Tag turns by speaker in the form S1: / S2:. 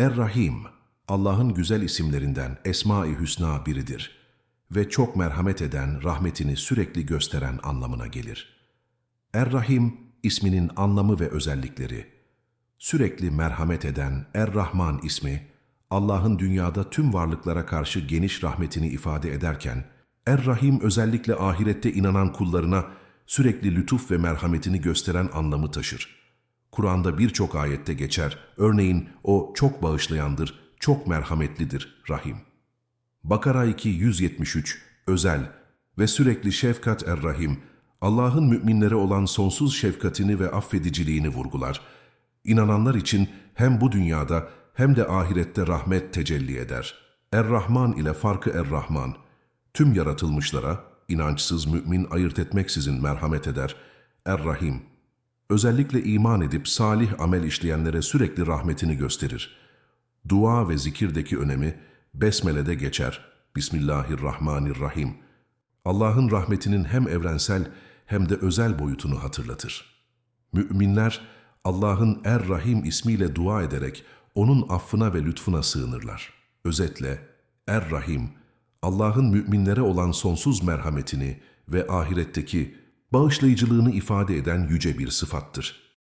S1: Er-Rahim, Allah'ın güzel isimlerinden Esma-i Hüsna biridir ve çok merhamet eden, rahmetini sürekli gösteren anlamına gelir. Er-Rahim, isminin anlamı ve özellikleri. Sürekli merhamet eden Er-Rahman ismi, Allah'ın dünyada tüm varlıklara karşı geniş rahmetini ifade ederken, Er-Rahim özellikle ahirette inanan kullarına sürekli lütuf ve merhametini gösteren anlamı taşır. Kur'an'da birçok ayette geçer, örneğin o çok bağışlayandır, çok merhametlidir, Rahim. Bakara 2 173 özel ve sürekli şefkat er-Rahim, Allah'ın müminlere olan sonsuz şefkatini ve affediciliğini vurgular. İnananlar için hem bu dünyada hem de ahirette rahmet tecelli eder. Er-Rahman ile farkı Er-Rahman, tüm yaratılmışlara, inançsız mümin ayırt etmeksizin merhamet eder. Er-Rahim, özellikle iman edip salih amel işleyenlere sürekli rahmetini gösterir. Dua ve zikirdeki önemi Besmele'de geçer. Bismillahirrahmanirrahim. Allah'ın rahmetinin hem evrensel hem de özel boyutunu hatırlatır. Müminler Allah'ın Er-Rahim ismiyle dua ederek onun affına ve lütfuna sığınırlar. Özetle Er-Rahim, Allah'ın müminlere olan sonsuz merhametini ve ahiretteki bağışlayıcılığını ifade eden yüce bir sıfattır.